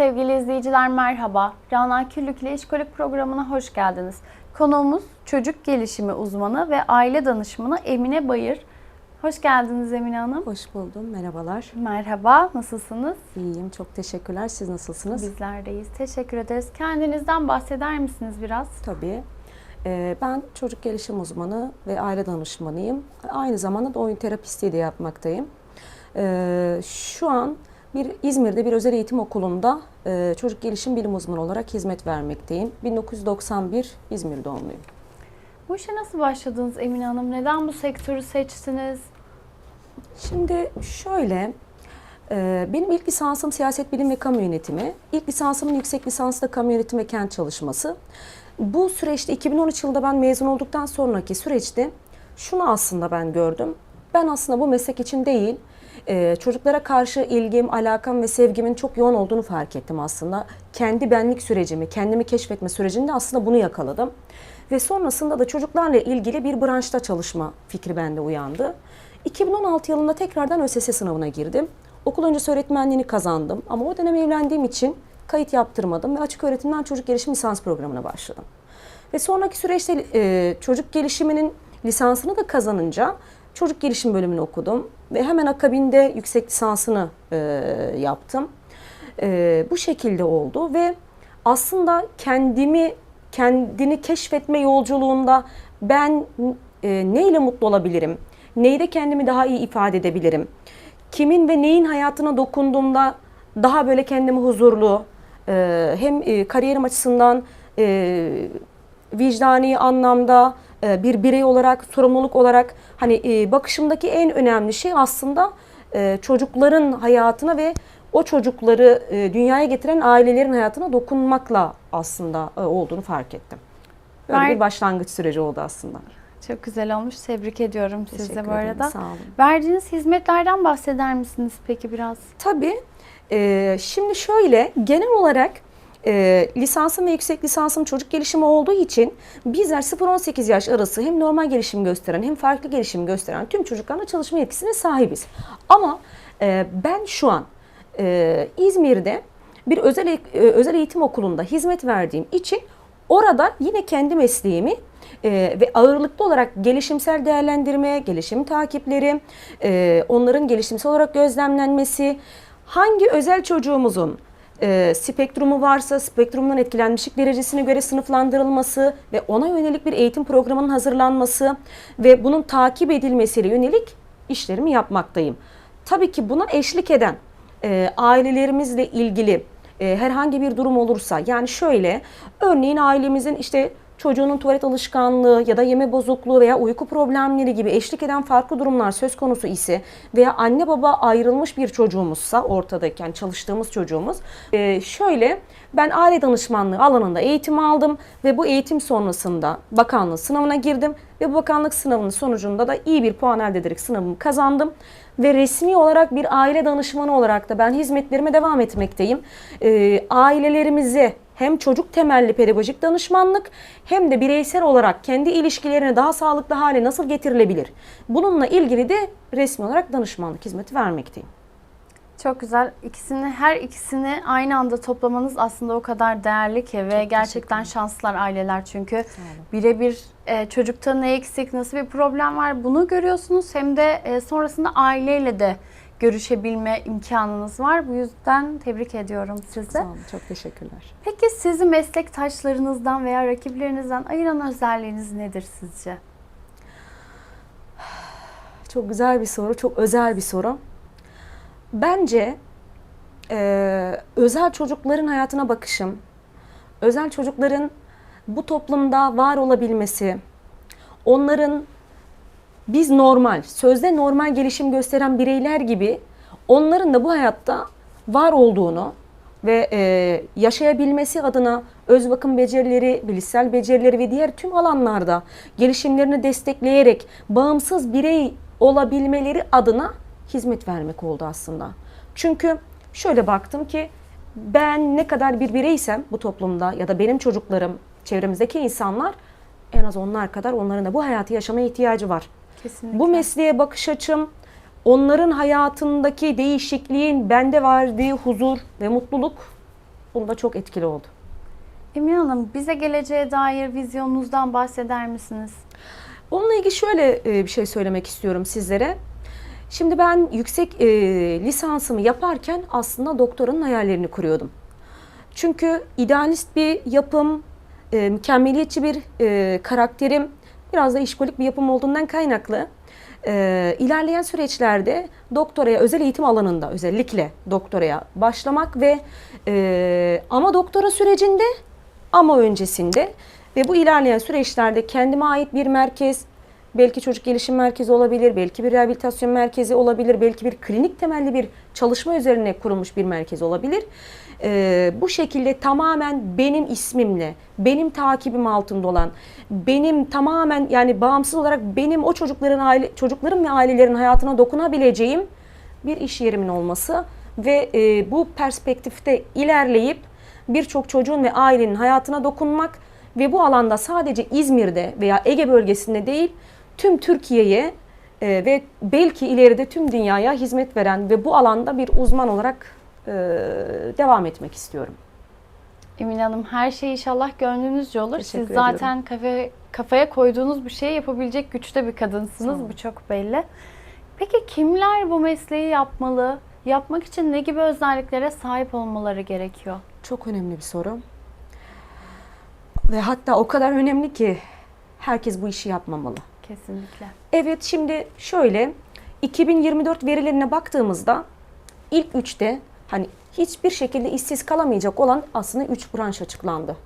Sevgili izleyiciler merhaba. Rana Küllük ile İşkolik programına hoş geldiniz. Konuğumuz çocuk gelişimi uzmanı ve aile danışmanı Emine Bayır. Hoş geldiniz Emine Hanım. Hoş buldum. Merhabalar. Merhaba, nasılsınız? İyiyim. Çok teşekkürler. Siz nasılsınız? Bizler deyiz. Teşekkür ederiz. Kendinizden bahseder misiniz biraz? Tabii. Ee, ben çocuk gelişim uzmanı ve aile danışmanıyım. Aynı zamanda da oyun terapisti de yapmaktayım. Ee, şu an bir İzmir'de bir özel eğitim okulunda e, çocuk gelişim bilim uzmanı olarak hizmet vermekteyim. 1991 İzmir doğumluyum. Bu işe nasıl başladınız Emine Hanım? Neden bu sektörü seçtiniz? Şimdi şöyle, e, benim ilk lisansım siyaset bilim ve kamu yönetimi. İlk lisansımın yüksek lisansı da kamu yönetimi ve kent çalışması. Bu süreçte 2013 yılında ben mezun olduktan sonraki süreçte şunu aslında ben gördüm. Ben aslında bu meslek için değil, e, çocuklara karşı ilgim, alakam ve sevgimin çok yoğun olduğunu fark ettim aslında. Kendi benlik sürecimi, kendimi keşfetme sürecinde aslında bunu yakaladım. Ve sonrasında da çocuklarla ilgili bir branşta çalışma fikri bende uyandı. 2016 yılında tekrardan ÖSS sınavına girdim. Okul öncesi öğretmenliğini kazandım ama o dönem evlendiğim için kayıt yaptırmadım ve açık öğretimden çocuk gelişim lisans programına başladım. Ve sonraki süreçte e, çocuk gelişiminin lisansını da kazanınca çocuk gelişim bölümünü okudum ve hemen akabinde yüksek lisansını e, yaptım. E, bu şekilde oldu ve aslında kendimi kendini keşfetme yolculuğunda ben e, neyle mutlu olabilirim? Neyde kendimi daha iyi ifade edebilirim? Kimin ve neyin hayatına dokunduğumda daha böyle kendimi huzurlu, e, hem e, kariyerim açısından e, vicdani anlamda e, bir birey olarak, sorumluluk olarak hani e, bakışımdaki en önemli şey aslında e, çocukların hayatına ve o çocukları dünyaya getiren ailelerin hayatına dokunmakla aslında olduğunu fark ettim. Böyle Ver- bir başlangıç süreci oldu aslında. Çok güzel olmuş. Tebrik ediyorum sizi Teşekkür bu ederim, arada. Sağ olun. Verdiğiniz hizmetlerden bahseder misiniz peki biraz? Tabii. e, şimdi şöyle genel olarak e, lisansım ve yüksek lisansım çocuk gelişimi olduğu için bizler 0-18 yaş arası hem normal gelişim gösteren hem farklı gelişim gösteren tüm çocuklarla çalışma yetkisine sahibiz. Ama e, ben şu an e, İzmir'de bir özel e- özel eğitim okulunda hizmet verdiğim için orada yine kendi mesleğimi e, ve ağırlıklı olarak gelişimsel değerlendirme, gelişim takipleri, e, onların gelişimsel olarak gözlemlenmesi, hangi özel çocuğumuzun e, spektrumu varsa spektrumdan etkilenmişlik derecesine göre sınıflandırılması ve ona yönelik bir eğitim programının hazırlanması ve bunun takip edilmesiyle yönelik işlerimi yapmaktayım. Tabii ki buna eşlik eden e, ailelerimizle ilgili e, herhangi bir durum olursa yani şöyle örneğin ailemizin işte çocuğunun tuvalet alışkanlığı ya da yeme bozukluğu veya uyku problemleri gibi eşlik eden farklı durumlar söz konusu ise veya anne baba ayrılmış bir çocuğumuzsa ortadayken çalıştığımız çocuğumuz e, şöyle ben aile danışmanlığı alanında eğitim aldım ve bu eğitim sonrasında bakanlık sınavına girdim ve bu bakanlık sınavının sonucunda da iyi bir puan elde ederek sınavımı kazandım ve resmi olarak bir aile danışmanı olarak da ben hizmetlerime devam etmekteyim. E, ailelerimize hem çocuk temelli pedagojik danışmanlık hem de bireysel olarak kendi ilişkilerini daha sağlıklı hale nasıl getirilebilir? Bununla ilgili de resmi olarak danışmanlık hizmeti vermekteyim. Çok güzel. İkisini her ikisini aynı anda toplamanız aslında o kadar değerli ki ve gerçekten şanslılar aileler çünkü birebir e, çocukta ne eksik, nasıl bir problem var bunu görüyorsunuz hem de e, sonrasında aileyle de görüşebilme imkanınız var. Bu yüzden tebrik ediyorum sizi. Sağ olun, çok teşekkürler. Peki sizi meslektaşlarınızdan veya rakiplerinizden ayıran özelliğiniz nedir sizce? Çok güzel bir soru, çok özel bir soru. Bence eee, özel çocukların hayatına bakışım, özel çocukların bu toplumda var olabilmesi, onların biz normal, sözde normal gelişim gösteren bireyler gibi onların da bu hayatta var olduğunu ve e, yaşayabilmesi adına öz bakım becerileri, bilişsel becerileri ve diğer tüm alanlarda gelişimlerini destekleyerek bağımsız birey olabilmeleri adına hizmet vermek oldu aslında. Çünkü şöyle baktım ki ben ne kadar bir bireysem bu toplumda ya da benim çocuklarım, çevremizdeki insanlar en az onlar kadar onların da bu hayatı yaşamaya ihtiyacı var. Kesinlikle. Bu mesleğe bakış açım, onların hayatındaki değişikliğin bende verdiği huzur ve mutluluk Bunda çok etkili oldu. Emine Hanım bize geleceğe dair vizyonunuzdan bahseder misiniz? Onunla ilgili şöyle e, bir şey söylemek istiyorum sizlere. Şimdi ben yüksek e, lisansımı yaparken aslında doktoranın hayallerini kuruyordum. Çünkü idealist bir yapım, e, mükemmeliyetçi bir e, karakterim, biraz da işkolik bir yapım olduğundan kaynaklı e, ilerleyen süreçlerde doktoraya, özel eğitim alanında özellikle doktoraya başlamak ve e, ama doktora sürecinde ama öncesinde ve bu ilerleyen süreçlerde kendime ait bir merkez, belki çocuk gelişim merkezi olabilir, belki bir rehabilitasyon merkezi olabilir, belki bir klinik temelli bir çalışma üzerine kurulmuş bir merkez olabilir. Ee, bu şekilde tamamen benim ismimle, benim takibim altında olan, benim tamamen yani bağımsız olarak benim o çocukların aile, çocukların ve ailelerin hayatına dokunabileceğim bir iş yerimin olması ve e, bu perspektifte ilerleyip birçok çocuğun ve ailenin hayatına dokunmak ve bu alanda sadece İzmir'de veya Ege bölgesinde değil tüm Türkiye'ye e, ve belki ileride tüm dünyaya hizmet veren ve bu alanda bir uzman olarak e, devam etmek istiyorum. Emine Hanım her şey inşallah gönlünüzce olur. Teşekkür Siz zaten kafa, kafaya koyduğunuz bir şeyi yapabilecek güçte bir kadınsınız. Bu çok belli. Peki kimler bu mesleği yapmalı? Yapmak için ne gibi özelliklere sahip olmaları gerekiyor? Çok önemli bir soru. Ve hatta o kadar önemli ki herkes bu işi yapmamalı. Kesinlikle. Evet şimdi şöyle 2024 verilerine baktığımızda ilk üçte hani hiçbir şekilde işsiz kalamayacak olan aslında üç branş açıklandı.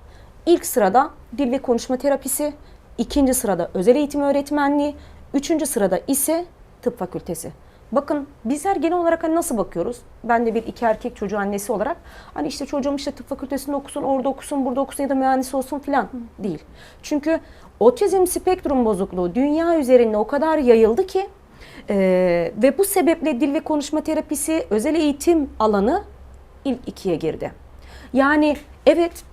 İlk sırada dil ve konuşma terapisi, ikinci sırada özel eğitim öğretmenliği, üçüncü sırada ise tıp fakültesi. Bakın bizler genel olarak hani nasıl bakıyoruz? Ben de bir iki erkek çocuğu annesi olarak hani işte çocuğum işte tıp fakültesinde okusun, orada okusun, burada okusun ya da mühendis olsun filan değil. Çünkü otizm spektrum bozukluğu dünya üzerinde o kadar yayıldı ki e, ve bu sebeple dil ve konuşma terapisi özel eğitim alanı ilk ikiye girdi. Yani evet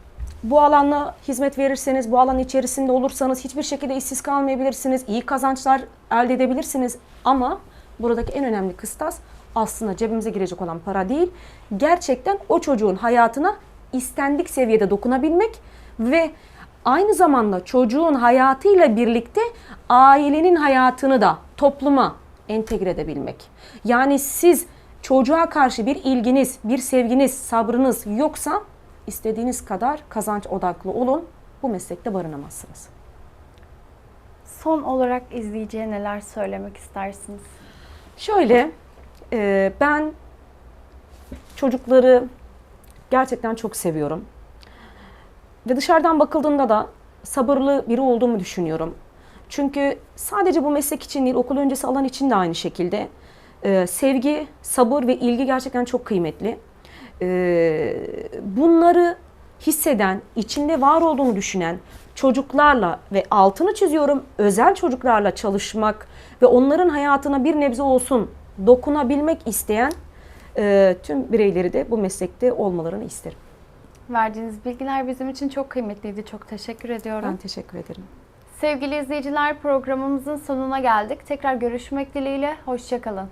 bu alanla hizmet verirseniz, bu alan içerisinde olursanız hiçbir şekilde işsiz kalmayabilirsiniz, iyi kazançlar elde edebilirsiniz ama buradaki en önemli kıstas aslında cebimize girecek olan para değil, gerçekten o çocuğun hayatına istendik seviyede dokunabilmek ve aynı zamanda çocuğun hayatıyla birlikte ailenin hayatını da topluma entegre edebilmek. Yani siz çocuğa karşı bir ilginiz, bir sevginiz, sabrınız yoksa istediğiniz kadar kazanç odaklı olun. Bu meslekte barınamazsınız. Son olarak izleyiciye neler söylemek istersiniz? Şöyle, e, ben çocukları gerçekten çok seviyorum. Ve dışarıdan bakıldığında da sabırlı biri olduğumu düşünüyorum. Çünkü sadece bu meslek için değil, okul öncesi alan için de aynı şekilde. e, sevgi, sabır ve ilgi gerçekten çok kıymetli. E, bunları hisseden, içinde var olduğunu düşünen çocuklarla ve altını çiziyorum özel çocuklarla çalışmak ve onların hayatına bir nebze olsun dokunabilmek isteyen e, tüm bireyleri de bu meslekte olmalarını isterim. Verdiğiniz bilgiler bizim için çok kıymetliydi. Çok teşekkür ediyorum. Ben teşekkür ederim. Sevgili izleyiciler programımızın sonuna geldik. Tekrar görüşmek dileğiyle. Hoşçakalın.